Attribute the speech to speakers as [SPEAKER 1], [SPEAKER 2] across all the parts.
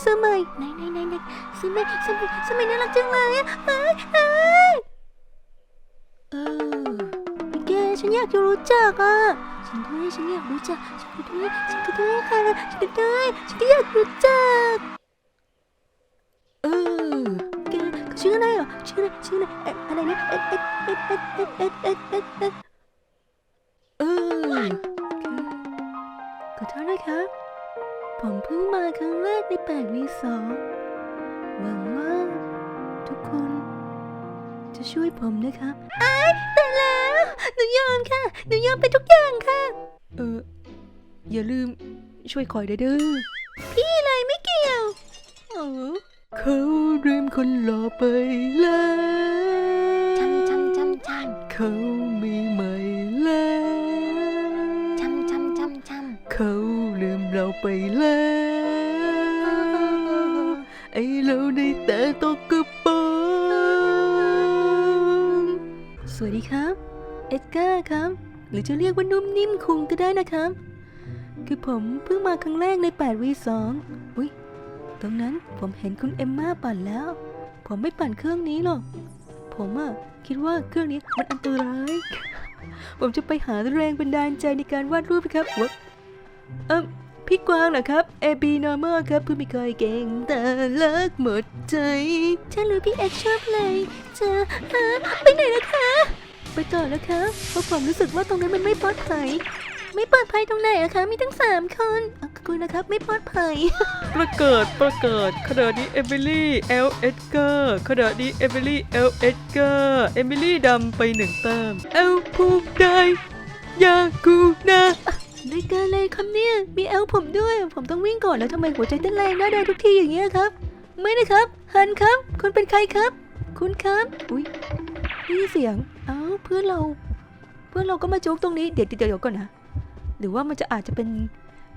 [SPEAKER 1] เสื้อใหม่ไหนไหนไหนไหนเสื้อใหม่เสื้อใหม่เสื้อใหม่น่ารักจังเลยอะเฮ้ยเฮ้ยเออแกฉันอยากจะรู้จักอะฉันด้วยฉันอยากรู้จักฉันก็ด้วยฉันก็ด้วยค่ะฉันก็ด้วยฉันก็อยากรู้จักเออแกชื่ออะไรอะชื่ออะไรชื่ออะไรเอ๊ะอะไรนะเอ๊ะเอ๊ะเอ๊ะเอ๊ะเอ๊ะเอ๊ะเอ๊ะเอ๊ะเอ๊ะเออขอโทษนะครับ ผมเพิ่งมาครั้งแรกใน8วีสองหวังว่า ทุกคน จะช่วยผมนะครับอ้ายแต่แล้วหนูยอมค่ะหนูยอมไปทุกอย่างค่ะ เออ อย่าลืมช่วยคอยด้วยเด้อพี่อะไรไม่เกี่ยวเออเขาลืมคนหล่อไปแล้ว
[SPEAKER 2] จำจำจำจ
[SPEAKER 1] เขา ไปแล้วไอ้เราได้แต่ตกกระป๋องสวัสดีครับ เอ็ดการ์ครับ หรือจะเรียกว่านุ่มนิ่มคุงก็ได้นะครับ คือผมเพิ่งมาครั้งแรกใน8วี2อุ้ยตรงนั้นผมเห็นคุณเอมม่าปั่นแล้ว ผมไม่ปั่นเครื่องนี้หรอก ผมอะคิดว่าเครื่องนี้มันอันตราย ผมจะไปหาแรงบันดาลใจในการวาดรูปครับวะเออ พี่กวางนะครับ AB normal ครับเพื่อไม่เคยเก่งแต่เลิกหมดใจฉันรู้พี่เอ็กชอบเลยจะไปไหนนะคะ ไปต่อแล้วครับเพราะผมรู้สึกว่าตรงนั้นมันไม่ปลอดภัยไม่ปลอดภัยตรงไหนอะคะ มีทั้งสามคนอคุณนะครับ ไม่ปลอดภัย
[SPEAKER 3] ประกาศประกาศขณะนี้เอมิลี่เอลเอ็ดเกอร์ขณะนี้เอมิลี่เอลเอ็ดเกอร์เอมิลี่ดำไปหนึ่งแต้มเอลพูดได้ยากูนะ
[SPEAKER 1] รายการอะไรครับเนี่ย มีแอลผมด้วย ผมต้องวิ่งก่อนแล้วทำไมหัวใจเต้นแรงหน้าแดงทุกทีอย่างเงี้ยครับ ไม่นะครับฮันครับ คุณเป็นใครครับ คุณครับ อุ้ยนี่เสียง เอ้าเพื่อนเรา เพื่อนเราก็มาโจ๊กตรงนี้ เดี๋ยวเดี๋ยวเดี๋ยวก่อนนะ หรือว่ามันจะอาจจะเป็น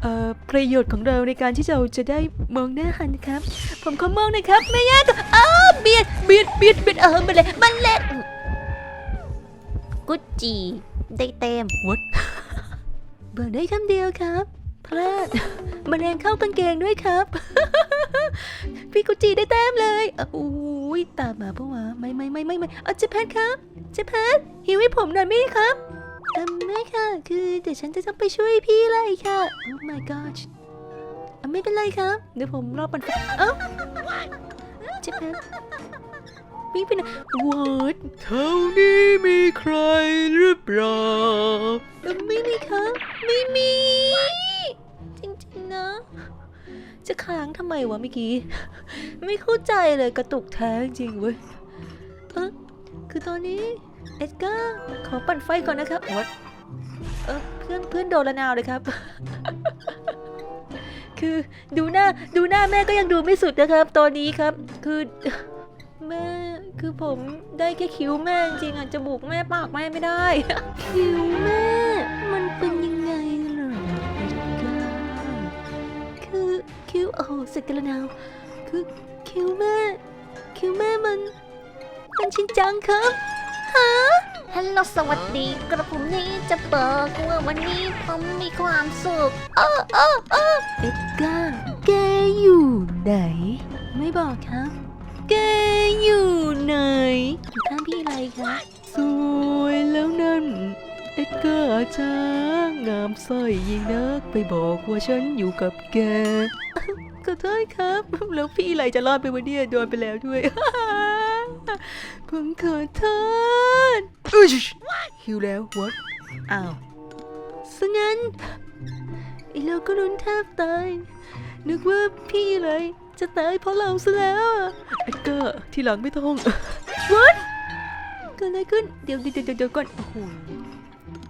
[SPEAKER 1] เอ่อประโยชน์ของเราในการที่เราจะได้มองหน้าฮันครับ ผมขอมองหน่อยครับไม่ยากอ้าเบียดเบียดเบียดเบียดเออมันเลยมันเล็กำ
[SPEAKER 2] กุจีได้เต็ม
[SPEAKER 1] What เบิกได้คำเดียวครับ พลาดมแมลงเข้ากางเกงด้วยครับ พี่กุจิได้แต้มเลยโอ้ยตามมาปะวะไม่ไม่ไม่ไม่ไม่เอาเจแพทครับเจแพทหิวให้ผมหน่อยไหมครับเออไม่ค่ะ คือเดี๋ยวฉันจะต้องไปช่วยพี่ไล่ค่ะ Oh my god ไม่เป็นไรครับ เดี๋ยวผมรอปันเอ้าเจแพท วิ่งไปไหน What
[SPEAKER 3] แถวนี้มีใครหรือเปล่า
[SPEAKER 1] เอ่อไม่มีครับไม่มี จริงๆนะ จะค้างทำไมวะเมื่อกี้ ไม่เข้าใจเลยกระตุกแท้จริงเว้ยเออคือตอนนี้ เอ็ดการ์ขอปั่นไฟก่อนนะครับวดเออเพื่อนเพื่อนโดนละนาวเลยครับคือดูหน้าดูหน้าแม่ก็ยังดูไม่สุดนะครับ ตอนนี้ครับ คือแม่ คือผมได้แค่คิ้วแม่จริงๆอะจมูกแม่ปากแม่ไม่ได้ คิ้วแม่ มันเป็นยังไงเหรอเอ็ดการ์คือคิ้วโอ้โหเสร็จกันแล้วนาวคือคิ้วแม่ คิ้วแม่มันมันชินจังครับฮะ
[SPEAKER 2] ฮัลโหลสวัสดีกระผมนี้จะบอกว่าวันนี้ผมมีความสุข
[SPEAKER 1] เออเออเออเอ็ดการ์แกอยู่ไหน ไม่บอกครับ แกอยู่ ไหนอยู่ข้างพี่อะไรคะ
[SPEAKER 3] สวยแล้วนั่น เอ็ดเกอร์จ้างามสร้อยยิ่งนักไปบอกว่าฉันอยู่กับแก
[SPEAKER 1] ขอโทษครับแล้วพี่อะไรจะรอดไปวันนี้โดนไปแล้วด้วย ผมขอโทษ
[SPEAKER 3] อุ๊ยหิวแล้ว what
[SPEAKER 1] อ้าวซะงั้นไอเราก็ลุ้นแทบตายนึกว่าพี่อะไรจะตายเพราะเราซะแล้วอะ
[SPEAKER 3] เอ็ดเกอร์ ที่หลังไม่ต้อง
[SPEAKER 1] What เกิดอะไรขึ้นเดี๋ยวเดี๋ยวเดี๋ยวเดี๋ยวก่อนโอ้โห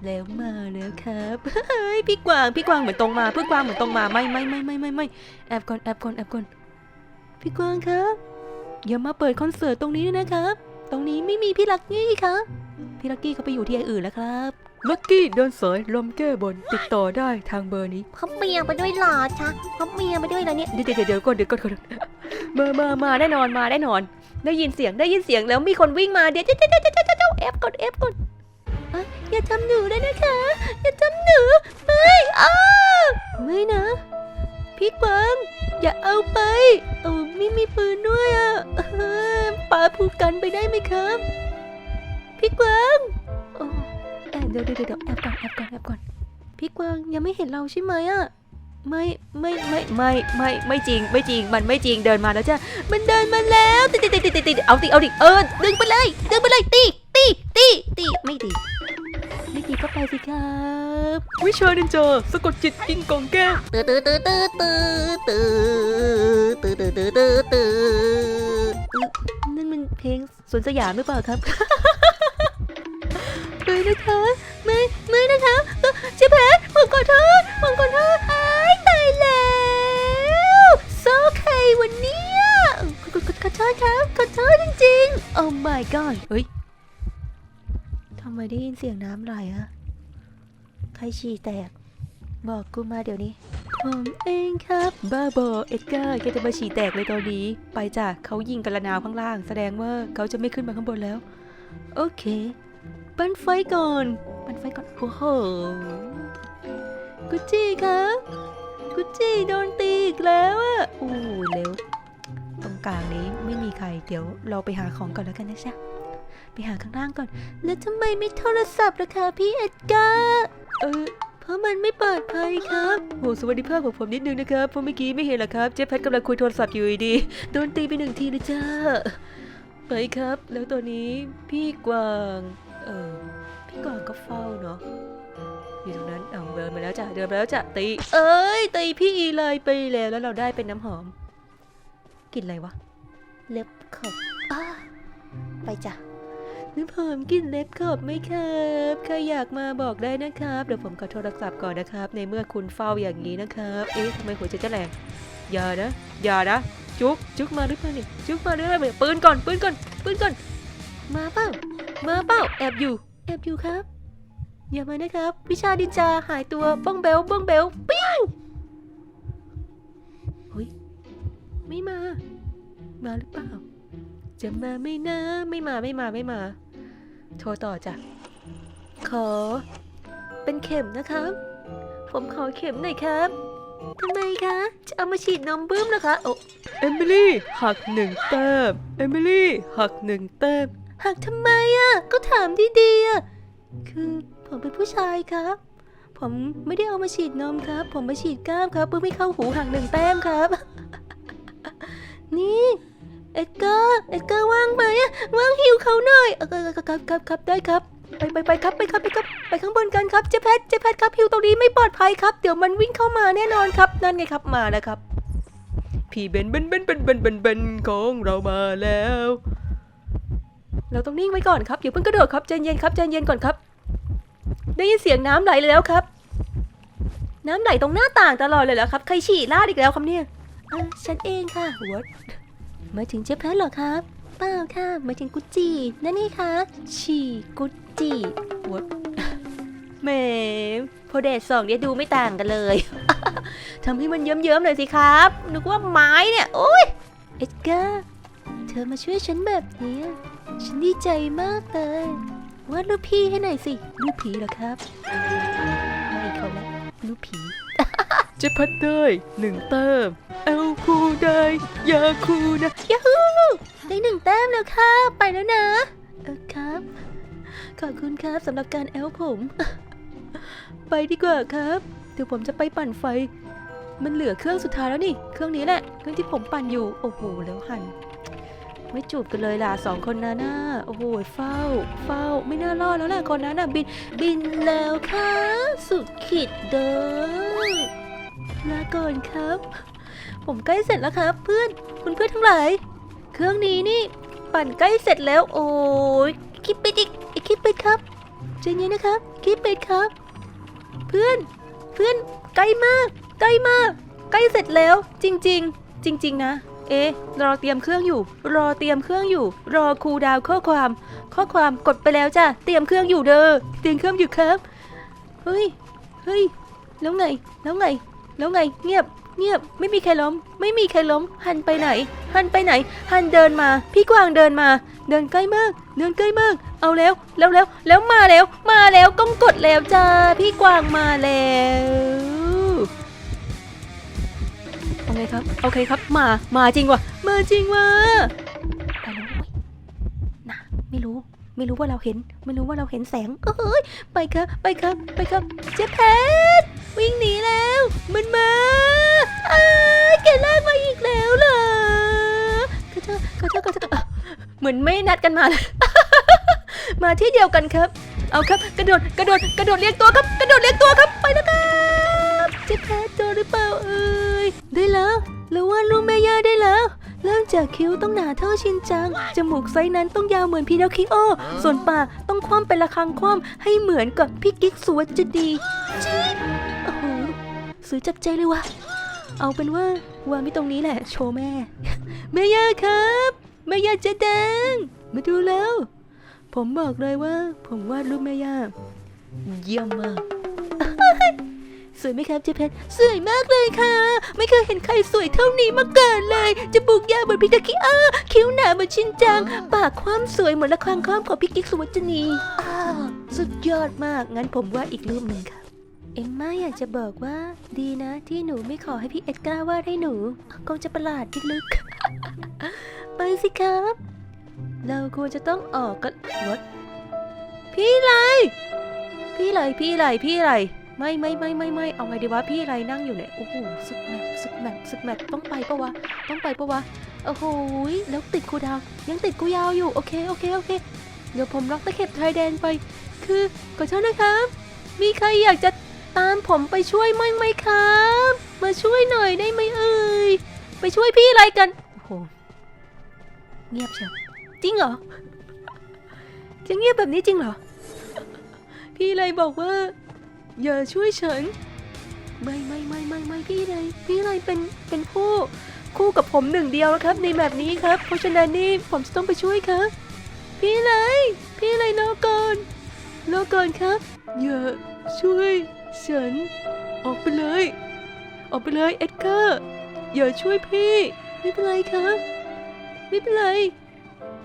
[SPEAKER 1] แล้วมาแล้วครับเฮ้ยพี่กวางพี่กวางเหมือนตรงมาพี่กวางเหมือนตรงมาไม่ไม่ไม่ไม่ไม่ไม่แอบก่อนแอบก่อนแอบก่อนพี่กวางครับอย่ามาเปิดคอนเสิร์ตตรงนี้นะครับ ตรงนี้ไม่มีพี่ลักกี้ครับพี่ลักกี้เขาไปอยู่ที่อื่นแล้วครับ
[SPEAKER 3] ลักกี้เดินสายลมแก้บนติดต่อได้ทางเบอร์นี้
[SPEAKER 2] เขาเมียไปด้วยเหรอจ๊ะเขาเมียไปด้วยเหรอเนี่ย
[SPEAKER 3] เดี๋ยวเดี๋ยวเดี๋ยวก่อนเดี๋ยวก่อนก่อนมามามาแน่นอนมาแน่นอน ได้ยินเสียงได้ยินเสียงแล้วมีคนวิ่งมาเดี๋ยวเดี๋ยวเดี๋ยวเดี๋ยวเดี๋ยวเอบก่อนแอบก่อน
[SPEAKER 1] อย่าทำหนูเลยนะคะ อย่าทำหนูไม่อ้าไม่นะพี่กวางอย่าเอาไปเอาไม่มีปืนด้วยอะเออปาผูกกันไปได้ไหมครับพี่กวางโอ้แอบเดี๋ยวเดี๋ยวเดี๋ยวแอบก่อนแอบก่อนแอบก่อนพี่กวางยังไม่เห็นเราใช่ไหมอะ ไม่ไม่ไม่ไม่ไม่ไม่จริงไม่จริงมันไม่จริงเดินมาแล้วจ้ะมันเดินมาแล้วติดติดติดติดติดเอาติเอาดิเออดึงไปเลยดึงไปเลยตีตีตีตีไม่ตีไม่ตีก็ไปสิครับ
[SPEAKER 3] วิชานินจาสะกดจิตกินกองแก้ว
[SPEAKER 2] ตื้อตื้อตื้อตื้อตื้อตื้อตื้อตื้อตื้อตื้อตื้อ
[SPEAKER 1] นั่นมันเพลงสวนสยามหรือเปล่าครับไม่นะคะไม่ไม่นะคะเอ่อเจ๊แพทผมขอโทษผมขอโทษ วันนี้ขอขอขอขอโทษครับขอโทษจริงๆ โอ้ my god เฮ้ยทำไมได้ยินเสียงน้ำไหลอะใครฉี่แตก บอกกูมาเดี๋ยวนี้ ผมเองครับ บ้าบอเอ็ดการ์แกจะมาฉี่แตกเลยตอนนี้ ไปจ้ะเขายิงกันละนาวข้างล่าง แสดงว่าเขาจะไม่ขึ้นมาข้างบนแล้ว โอเค ปั้นไฟก่อน ปั้นไฟก่อน โอ้โห กุจจี้ครับ กุจจี้โดนตีอี กแล้วอะโอ้เร็ว ตรงกลางนี้ไม่มีใคร เดี๋ยวเราไปหาของก่อนแล้วกันนะจ๊ะไปหาข้างล่างก่อน แล้วทำไมไม่โทรศัพท์ล่ะคะพี่เอ็ดการ์เออเพราะมันไม่ปลอดภัยครับ
[SPEAKER 3] โหสวัสดีภาพของผมนิดนึงนะครับเพราะเมื่อกี้ไม่เห็นหรอครับเจ๊แพทกำลังคุยโทรศัพท์อยู่ดีโดนตีไปหนึ่งทีเลยจ้าไปครับ แล้วตอนนี้พี่กวาง เออพี่กวางก็เฝ้าเนาะ อยู่ตรงนั้นเอาเดินมาแล้วจ้ะเดินมาแล้วจ้ะตีเอ้ยตีพี่อีไลไปแล้วแล้วเราได้เป็นน้ำหอมกลินอะไรวะ
[SPEAKER 1] เล็บขบอ้าไปจ้ะน้ำหอมกลินเล็บขบไหมครับใครอยากมาบอกได้นะครับ
[SPEAKER 3] เดี๋ยวผมขอโทรศัพท์ก่อนนะครับ ในเมื่อคุณเฝ้าอย่างนี้นะครับเอ๊ะทำไมหัวใจจะแรงอย่านะอย่านะจุกจุกมาหรือเปล่าเนี่ยจุกมาหรือเปล่าเนี่ยปืนก่อนปืนก่อนปืนก่อน
[SPEAKER 1] มาเปล่ามาเปล่าแอบอยู่ แอบอยู่ครับ อย่ามานะครับ วิชาดินจาหายตัวบ้องเบลบ้องเบลปิ้วเฮ้ยไม่มา มาหรือเปล่า จะมาไม่นะไม่มาไม่มาไม่มา โทรต่อจ้ะขอ เป็นเข็มนะครับ ผมขอเข็มหน่อยครับทำไมคะ จะเอามาฉีดนมบื้มนะคะโอ้
[SPEAKER 3] เอมิลี่หักหนึ่งแต้มเอมิลี่หักหนึ่งแต้ม
[SPEAKER 1] หักทำไมอะก็ถามดีๆอะคือ ผมเป็นผู้ชายครับ ผมไม่ได้เอามาฉีดนมครับ ผมมาฉีดกล้ามครับเพื่อไม่เข้าหูหักหนึ่งแต้มครับ นี่เอ็ดเกอร์เอ็ดเกอร์ว่างไหมอะว่างหิวเขาหน่อยเออเออครับครับครับได้ครับไปไปไปครับไปครับไปครับไปข้างบนกันครับเจ๊แพทเจ๊แพทครับหิวตรงนี้ไม่ปลอดภัยครับเดี๋ยวมันวิ่งเข้ามาแน่นอนครับ นั่นไงครับมาแล้วครับ
[SPEAKER 3] พี่เบนเบนเบนเบนเบนเบนเบนของเรามาแล้ว
[SPEAKER 1] เราต้องนิ่งไว้ก่อนครับอย่าเพิ่งกระโดดครับใจเย็นครับใจเย็นก่อนครับ ได้ยินเสียงน้ำไหลเลยแล้วครับ น้ำไหลตรงหน้าต่างตลอดเลยเหรอครับ ใครฉี่ลาดอีกแล้วครับเนี่ยฉันเองค่ะหัวมาถึงเจ๊แพทเหรอครับ เปล่าค่ะมาถึงกุจจีนั่นนี่ค่ะ ฉี่กุจจีหัวแหมพอแดดสองเนี่ยดูไม่ต่างกันเลยทำให้มันเยิ้มๆหน่อยสิครับ นึกว่าไม้เนี่ยโอ้ยเอ็ดการ์เธอมาช่วยฉันแบบนี้ ฉันดีใจมากเลย วาดรูปพี่ให้หน่อยสิ รูปผีเหรอครับไม่เขาละรูปผี
[SPEAKER 3] เจ๊พัดได้หนึ่งแต้มเอลคูได้ยาคูนะ
[SPEAKER 1] ยาฮูได้หนึ่งแต้มแล้วค่ะ ไปแล้วนะ เออครับ ขอบคุณครับสำหรับการแอลผม ไปดีกว่าครับเดี๋ยวผมจะไปปั่นไฟ มันเหลือเครื่องสุดท้ายแล้วนี่ เครื่องนี้แหละ เครื่องที่ผมปั่นอยู่ โอ้โห แล้วหัน ไม่จูบกันเลยล่ะสองคนนั้นน่ะโอ้โหเฝ้า เฝ้าไม่น่ารอดแล้วล่ะคนนั้นน่ะบินบินแล้วค่ะสุดขีดเด้อลาก่อนครับ ผมใกล้เสร็จแล้วครับ เพื่อนคุณเพื่อนทั้งหลายเครื่องนี้นี่ ปั่นใกล้เสร็จแล้ว โอ้ยคิดไปอีกอีกคิดไปครับใจเย็นนะครับ คิดไปครับ เพื่อนเพื่อนใกล้มาก ใกล้มาก ใกล้เสร็จแล้ว จริง ๆ จริง ๆ นะ เอ๊ะรอเตรียมเครื่องอยู่ รอเตรียมเครื่องอยู่ รอครูดาวข้อความ ข้อความกดไปแล้วจ้ะเตรียมเครื่องอยู่เด้อเตรียมเครื่องอยู่ครับเฮ้ยเฮ้ยแล้วไง แล้วไง แล้วไง เงียบ เงียบ ไม่มีใครล้ม ไม่มีใครล้ม หันไปไหน หันไปไหน หันเดินมา พี่กวางเดินมา เดินใกล้มาก เดินใกล้มาก เอาแล้ว แล้วแล้ว แล้วมาแล้ว มาแล้ว ก้มกดแล้วจ้า พี่กวางมาแล้ว ไงครับ โอเคครับ มา มาจริงวะมาจริงวะไปแล้วนะไม่รู้ ไม่รู้ว่าเราเห็น ไม่รู้ว่าเราเห็นแสงเอ้ย ไปครับ ไปครับ ไปครับ เจ๊แพทวิ่งหนีแล้ว มันมาอ้ายแกลากมาอีกแล้วเหรอขอโทษขอโทษขอโทษอะเหมือนไม่นัดกันมาเลยมาที่เดียวกันครับ เอาครับ กระโดด กระโดด กระโดดเรียกตัวครับ กระโดดเรียกตัวครับ ไปแล้วครับ จ๊แพทโดนหรือเปล่าเอ่ยได้แล้วแล้วว่าดรูปแม่ย่าได้แล้ว เริ่มจากคิ้วต้องหนาเท่าชินจัง จมูกไซส์นั้นต้องยาวเหมือนพีนอคคิโอ ส่วนปากต้องคว่ำเป็นระฆังคว่ำให้เหมือนกับพี่กิ๊กสวัจะดีจี๊โอ้โหสวยจับใจเลยวะเอาเป็นว่าวางไว้ตรงนี้แหละ โชว์แม่ แม่ย่าครับแม่ย่าเจะแดงมาดูแล้ว ผมบอกเลยว่า ผมวาดรูปแม่ย่าเยี่ยมมาก สวยไหมครับเจ๊เพชรสวยมากเลยค่ะ ไม่เคยเห็นใครสวยเท่านี้มาก่อนเลยจมูกยาวเหมือนพิตาคิอาคิ้วหนาเหมือนชินจัง ปากความสวยเหมือนละครังความของพี่กิ๊กสุวัจนีอ้าวสุดยอดมาก งั้นผมวาดอีกรูปหนึ่งค่ะ เอ็มม่าอยากจะบอกว่าดีนะ ที่หนูไม่ขอให้พี่เอ็ดกล้าวาดให้หนูคงจะประหลาดลึกๆไปสิครับ เราควรจะต้องออกกันวดพี่ไร พี่ไรพี่ไรพี่ไร ไม่ไม่ไม่ไม่ไม่เอาไงดีวะพี่ไรนั่งอยู่เนี่ยโอ้โหสึกแมปสึกแมปสึกแมปต้องไปปะวะต้องไปปะวะโอ้โหแล้วติดครูดาว ยังติดกูยาวอยู่โอเคโอเคโอเค เดี๋ยวผมล็อกตะเข็บไทยแดนไป คือขอโทษนะครับ มีใครอยากจะตามผมไปช่วยมั่งไหมครับ มาช่วยหน่อยได้ไหมเอ่ยไปช่วยพี่อะไรกันโอ้โหเงียบเชียวจริงเหรอจะเงียบแบบนี้จริงเหรอ พี่ไรบอกว่า อย่าช่วยฉัน ไม่ไม่ไม่ไม่ไม่พี่ไรพี่ไรเป็นเป็นผู้คู่กับผมหนึ่งเดียวนะครับ ในแบบนี้ครับ เพราะฉะนั้นนี่ผมจะต้องไปช่วยครับพี่ไรพี่ไรรอก่อนรอก่อนครับอย่าช่วยฉัน ออกไปเลย ออกไปเลยเอ็ดเกอร์อย่าช่วยพี่ ไม่เป็นไรครับ ไม่เป็นไร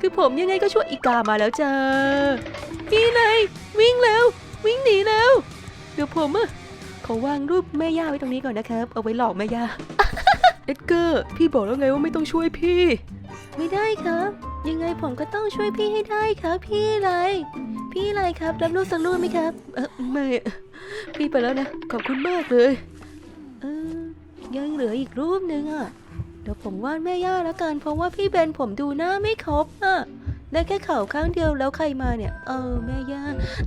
[SPEAKER 1] คือผมยังไงก็ช่วยอีกามาแล้วจ้าพี่ไรวิ่งแล้ววิ่งหนีแล้ว เดี๋ยวผมอะขอวางรูปแม่ย่าไว้ตรงนี้ก่อนนะครับ เอาไว้หลอกแม่ย่า เอ็ดเกอร์ พี่บอกแล้วไงว่าไม่ต้องช่วยพี่ ไม่ได้ครับ ยังไงผมก็ต้องช่วยพี่ให้ได้ครับ พี่ไร พี่ไรครับ รับรูปสักรูปไหมครับ เออไม่อะพี่ไปแล้วนะ ขอบคุณมากเลย เออ ยังเหลืออีกรูปหนึ่งอะเดี๋ยวผมวาดแม่ย่าแล้วกัน เพราะว่าพี่เบนผมดูหน้าไม่ครบอะ ได้แค่เข่าข้างเดียวแล้วใครมาเนี่ย เออแม่ย่า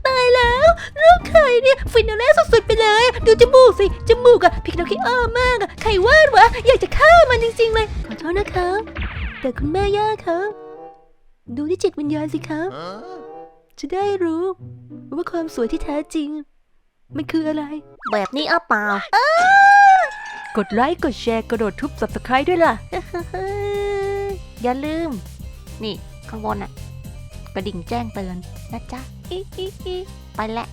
[SPEAKER 1] ตายแล้วรูปใครเนี่ยฟินาเล่สุดๆไปเลย ดูจมูกสิจมูกอะพิกนอคิอ้อมากอะใครวาดวะอยากจะฆ่ามันจริงๆเลย ขอโทษนะครับแต่คุณแม่ย่าครับดูที่จิตวิญญาณสิครับจะได้รู้ ว่าความสวยที่แท้จริง มันคืออะไร
[SPEAKER 2] แบบนี้เอาเปล่า
[SPEAKER 1] กดไลค์กดแชร์กระโดดทุบ subscribe ด้วยล่ะ
[SPEAKER 2] อย่าลืม นี่ ข้างบนอะกระดิ่งแจ้งเตือนนะจ๊ะ
[SPEAKER 1] อีอีอี
[SPEAKER 2] ไปแล้ว